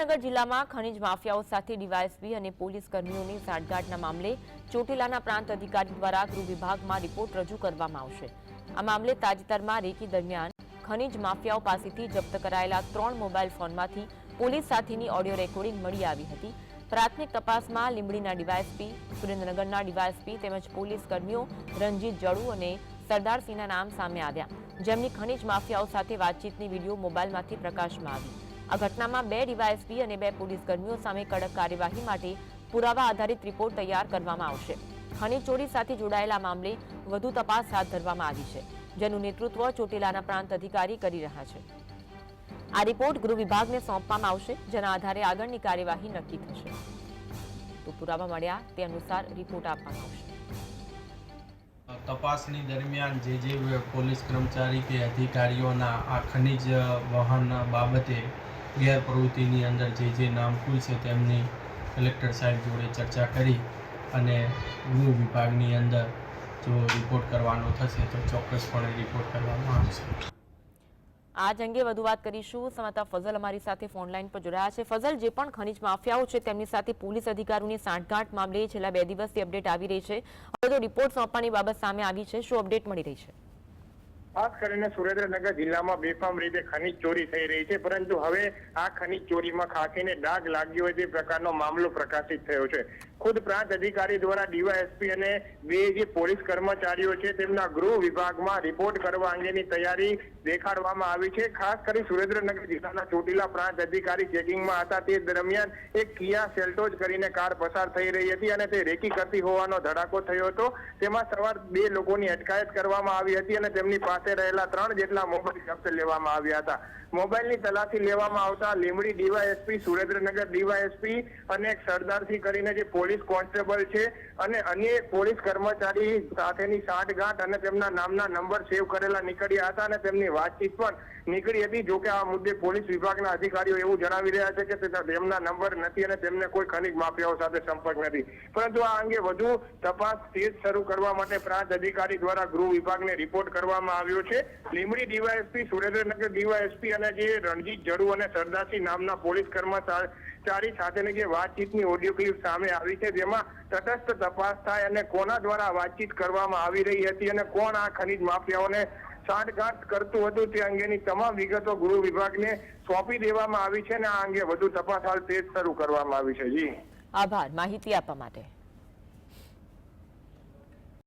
સુરેન્દ્રનગર જિલ્લામાં ખનીજ માફિયાઓ સાથે ડીવાયએસપી અને પોલીસ કર્મીઓની સાંઠગાંઠના મામલે ચોટીલાના પ્રાંત અધિકારી દ્વારા ગૃહ વિભાગમાં રિપોર્ટ રજૂ કરવામાં આવશે. આ મામલે તાજેતરમાં રેકી દરમિયાન ખનીજ માફિયાઓ પાસેથી જપ્ત કરાયેલા ત્રણ મોબાઈલ ફોનમાંથી પોલીસ સાથેની ઓડિયો રેકોર્ડિંગ મળી આવી હતી. પ્રાથમિક તપાસમાં લીંબડીના ડીવાયએસપી, સુરેન્દ્રનગરના ડીવાયએસપી તેમજ પોલીસ કર્મીઓ રણજીત જડુ અને સરદારસિંહના નામ સામે આવ્યા. જેમની ખનીજ માફિયાઓ સાથે વાતચીતની વીડિયો મોબાઈલમાંથી પ્રકાશમાં આવી. આ ઘટનામાં બે ડીવાયએસપી અને બે પોલીસ કર્મીઓ સામે કડક કાર્યવાહી માટે પુરાવા આધારિત રિપોર્ટ તૈયાર કરવામાં આવશે. ખનીજ ચોરી સાથે જોડાયેલા મામલે વધુ તપાસ હાથ ધરવામાં આવી છે, જેનું નેતૃત્વ ચોટીલાના પ્રાંત અધિકારી કરી રહ્યા છે. આ રિપોર્ટ ગૃહ વિભાગને સોંપવામાં આવશે, જેના આધારે આગળની કાર્યવાહી નક્કી થશે. તો પુરાવા મળ્યા તે અનુસાર રિપોર્ટ આપવામાં આવશે. તપાસની દરમિયાન જે જે પોલીસ કર્મચારી કે અધિકારીઓના આ ખનિજ વહન બાબતે ગેરપ્રવૃત્તિની અંદર જે જે નામકુલ છે તેમની કલેક્ટર સાહેબ જોડે ચર્ચા કરી અને ગૃહ વિભાગની અંદર જો રિપોર્ટ કરવાનો થશે તો ચોક્કસપણે રિપોર્ટ કરવામાં આવશે. આજ અંગે વધુ વાત કરીશું. સમાતા ફઝલ અમારી સાથે ફોનલાઈન પર જોડાયા છે. ફઝલ, જે પણ ખનીજ માફિયાઓ છે તેમની સાથે પોલીસ અધિકારીઓની સાંઠગાંઠ મામલે છેલ્લા બે દિવસથી અપડેટ આવી રહી છે. હવે તો રિપોર્ટ સોંપવાની બાબત સામે આવી છે. શું અપડેટ મળી રહી છે? ખાસ કરીને સુરેન્દ્રનગર જિલ્લામાં બેફામ રીતે ખનીજ ચોરી થઈ રહી છે, પરંતુ હવે આ ખનીજ ચોરીમાં ખાખીને ડાઘ લાગ્યો હોય તે પ્રકારનો મામલો પ્રકાશિત થયો છે. ખુદ પ્રાંત અધિકારી દ્વારા ડીવાયએસપી અને બે જે પોલીસ કર્મચારીઓ છે, તેમના ગૃહ વિભાગમાં રિપોર્ટ કરવા અંગેની તૈયારી દેખાડવામાં આવી છે. ખાસ કરી સુરેન્દ્રનગર જિલ્લાના ચોટીલા પ્રાંત અધિકારી ચેકિંગમાં હતા. તે દરમિયાન એક કિયા સેલ્ટોજ કરીને કાર પસાર થઈ રહી હતી અને તે રેકી કરતી હોવાનો ધડાકો થયો હતો. તેમાં સવાર બે લોકોની અટકાયત કરવામાં આવી હતી અને તેમની પાસે રહેલા ત્રણ જેટલા મોબાઈલ જપ્ત લેવામાં આવ્યા હતા. મોબાઈલની તલાશી લેવામાં આવતા લીમડી ડીવાયએસપી, સુરેન્દ્રનગર ડીવાયએસપી અને એક સરદારથી કરીને જે પોલીસ કોન્સ્ટેબલ છે અને અન્ય એક પોલીસ કર્મચારી સાથેની સાંઠગાંઠ અને તેમના નામના નંબર સેવ કરેલા નીકળ્યા હતા અને તેમની વાતચીત પણ નીકળી હતી. જો કે આ મુદ્દે પોલીસ વિભાગના અધિકારીઓ એવું જણાવી રહ્યા છે કે તેમના નંબર નથી અને તેમને કોઈ ખનિજ માફિયાઓ સાથે સંપર્ક નથી. પરંતુ આ અંગે વધુ તપાસ તેજ શરૂ કરવા માટે પ્રાંત અધિકારી દ્વારા ગૃહ વિભાગને રિપોર્ટ કરવામાં આવ્યો છે. લીમડી ડીવાયએસપી, સુરેન્દ્રનગર ડીવાયએસપી અને જે રણજીત જડુ અને સરદારસિંહ નામના પોલીસ કર્મચારી સાથેની જે વાતચીતની ઓડિયો ક્લિપ સામે આવી છે, જેમાં તટસ્થ તપાસ થાય અને કોના દ્વારા વાતચીત કરવામાં આવી રહી હતી અને કોણ આ ખનીજ માફિયાઓને સાંઠગાંઠ કરતું હતું, તે અંગેની તમામ વિગતો ગૃહ વિભાગને સોંપી દેવામાં આવી છે અને આ અંગે વધુ તપાસ હાલ તેજ શરૂ કરવામાં આવી છે. જી. આભાર. માહિતી આપવા માટે.